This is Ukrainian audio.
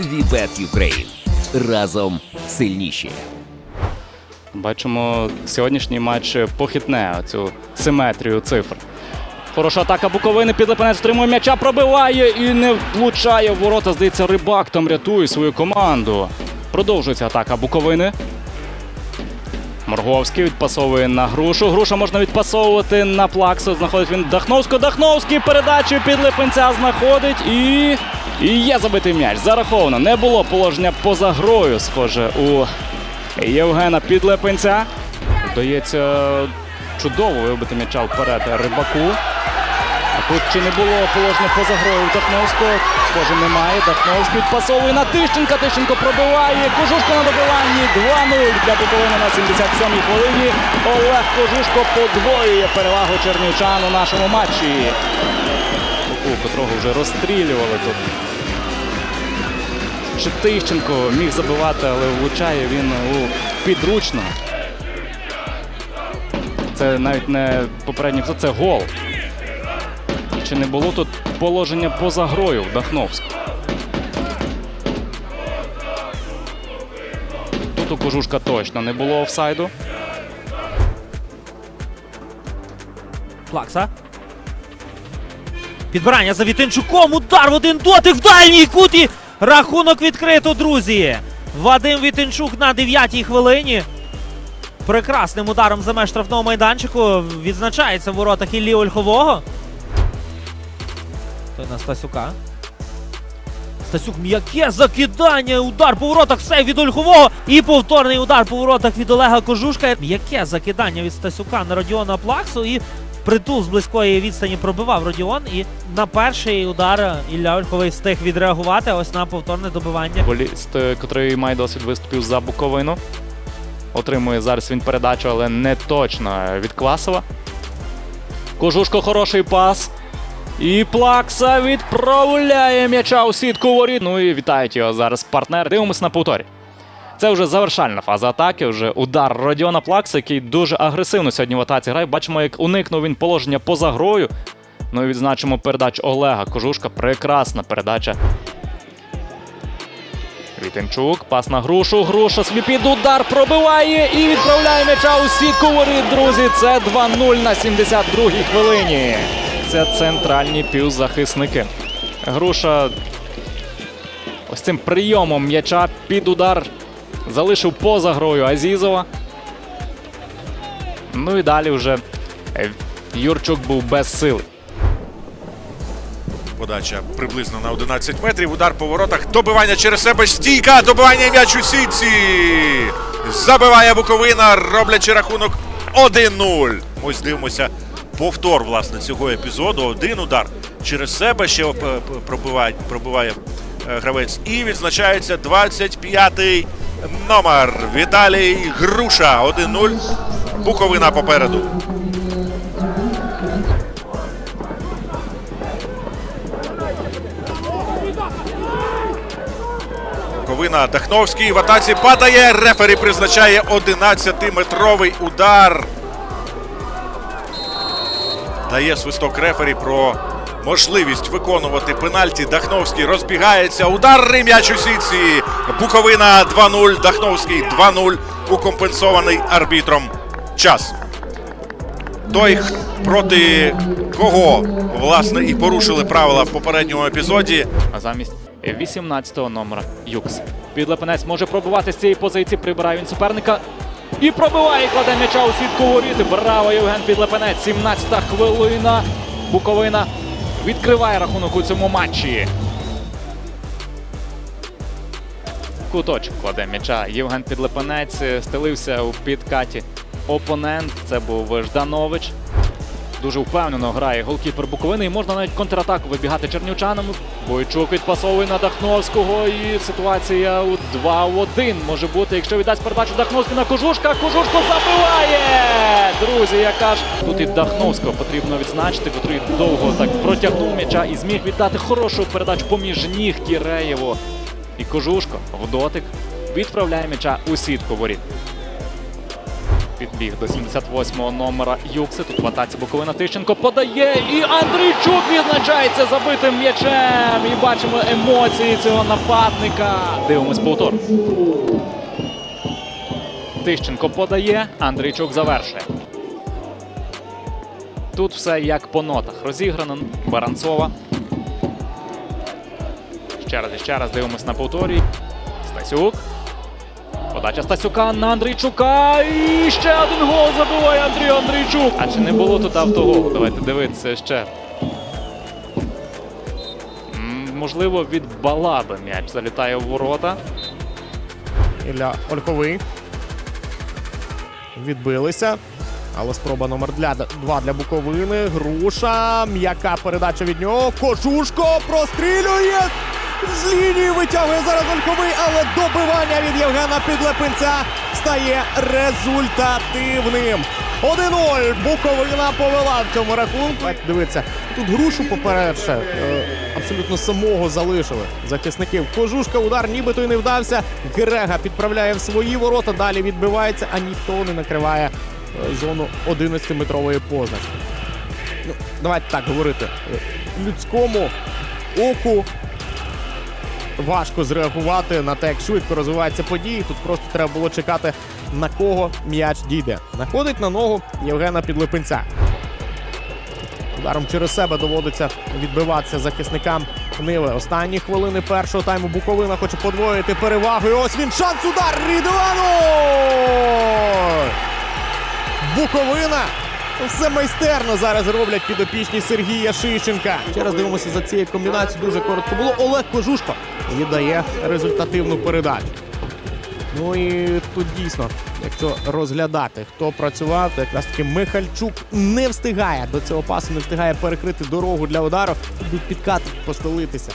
Вібет Юкрейн. Разом сильніші. Бачимо, сьогоднішній матч похитне цю симетрію цифр. Хороша атака Буковини. Підлепенець втримує м'яча, пробиває і не влучає в ворота. Здається, рибак там рятує свою команду. Продовжується атака Буковини. Морговський відпасовує на грушу. Груша можна відпасовувати на плаксу. Знаходить він Дахновського. Дахновський передачу під Липенця знаходить і. І є забитий м'яч. Зараховано. Не було положення поза грою, схоже, у Євгена Підлепенця. Вдається чудово вибити м'яча вперед рибаку. А тут чи не було положення поза грою у Дахновського? Схоже, немає. Дахновський відпасовує на Тищенка. Тищенко пробиває. Кожушко на добиванні. 2-0 для Буковини на 77-й хвилині. Олег Кожушко подвоює перевагу чернівчан у нашому матчі. Луку, котрого вже розстрілювали тут. Ще Тищенко міг забивати, але влучає він у підручно. Це навіть не попередній, це гол. І чи не було тут положення поза грою в Дахновську? Тут у Кожушка точно не було офсайду. Плакса. Підбирання за Вітинчуком. Удар в один дотик в дальній кут і рахунок відкрито, друзі. Вадим Вітинчук на 9-й хвилині. Прекрасним ударом за меж штрафного майданчику відзначається в воротах Іллі Ольхового. Той на Стасюка. Стасюк м'яке закидання. Удар по воротах все від Ольхового. І повторний удар по воротах від Олега Кожушка. М'яке закидання від Стасюка на Родіона Плаксу. І притул з близької відстані пробивав Родіон. І на перший удар Ілля Ольховий встиг відреагувати. Ось на повторне добивання. Футболіст, е, котрий має досвід виступів за Буковину. Отримує зараз він передачу, але не точно від Класова. Кожушко хороший пас. І Плакса відправляє м'яча у сітку воріт. Ну і вітають його зараз партнери. Дивимось на повторі. Це вже завершальна фаза атаки. Вже удар Родіона Плакса, який дуже агресивно сьогодні в атаці грає. Бачимо, як уникнув він положення поза грою. Ну і відзначимо передачу Олега Кожушка. Прекрасна передача Вітенчук, пас на грушу. Груша собі під удар пробиває і відправляє м'яча у сітку воріт, друзі. Це 2-0 на 72-й хвилині. Це центральні півзахисники. Груша ось цим прийомом м'яча під удар залишив поза грою Азізова. Ну і далі вже Юрчук був без сил. Подача приблизно на 11 метрів. Удар по воротах. Добивання через себе. Стійка. Добивання м'яч у сітці. Забиває Буковина, роблячи рахунок 1-0. Ось дивимося повтор власне цього епізоду. Один удар через себе ще е, пробиває, пробиває е, гравець. І відзначається 25-й номер. Віталій Груша. 1-0. Буковина попереду. Ковина Дахновський в атаці падає. Рефері призначає 11-метровий удар. Дає свисток рефері про можливість виконувати пенальті. Дахновський розбігається. Удар м'яч у сітці. Буковина 2-0. Дахновський 2-0. Укомпенсований арбітром час. Той, проти кого власне і порушили правила в попередньому епізоді. А замість 18-го номера Юкс. Підлепенець може пробувати з цієї позиції. Прибирає він суперника. І пробиває, кладе м'яча у сітку воріт. Браво, Євген Підлепенець. 17-та хвилина. Буковина відкриває рахунок у цьому матчі. Куточок кладе м'яча. Євген Підлепенець е, стелився у підкаті. Опонент це був Жданович. Дуже впевнено грає голкіпер Буковини і можна навіть контратаку вибігати чернівчанам. Бойчук відпасовує на Дахновського і ситуація у 2 в 1 може бути, якщо віддасть передачу Дахновський на Кожушка. Кожушко забиває! Друзі, яка ж тут і Дахновського потрібно відзначити, котрий довго так протягнув м'яча і зміг віддати хорошу передачу поміж ніг Кіреєву. І Кожушко в дотик відправляє м'яча у сітку воріт. Підбіг до 78-го номера Юкси. Тут в атаці Буковина Тищенко подає. І Андрійчук відзначається забитим м'ячем. І бачимо емоції цього нападника. Дивимось повтор. Тищенко подає, Андрійчук завершує. Тут все як по нотах. Розіграно Баранцова. Ще раз і ще раз дивимось на повторі. Стасюк. Подача Стасюка на Андрійчука. І ще один гол забиває Андрій Андрійчук. А чи не було тут автоголу? Давайте дивитися ще. Можливо, від Балаби м'яч залітає в ворота. Ілля Ольховий. Відбилися. Але спроба номер 2 для Буковини. Груша. М'яка передача від нього. Кожушко прострілює. З лінії витягує зараз Ольховий, але добивання від Євгена Підлепинця стає результативним. 1-0. Буковина повела в цьому рахунку. Дивіться, тут грушу, по-перше, е, абсолютно самого залишили захисників. Кожушка удар нібито й не вдався. Грега підправляє в свої ворота, далі відбивається, а ніхто не накриває е, зону 11-метрової позначки. Ну, давайте так говорити. Е, Людському оку важко зреагувати на те, як швидко розвиваються події. Тут просто треба було чекати, на кого м'яч дійде. Находить на ногу Євгена Підлипинця. Ударом через себе доводиться відбиватися захисникам Ниви. Останні хвилини першого тайму Буковина хоче подвоїти перевагу. І ось він шанс удар Рідвану! Буковина все майстерно зараз роблять підопічні Сергія Шищенка. Ще раз дивимося за цією комбінацією. Дуже коротко було. Олег Кожушко віддає результативну передачу. Ну і тут дійсно, якщо розглядати, хто працював, то якраз таки Михальчук не встигає до цього пасу, не встигає перекрити дорогу для удару. Тут підкат постелитися.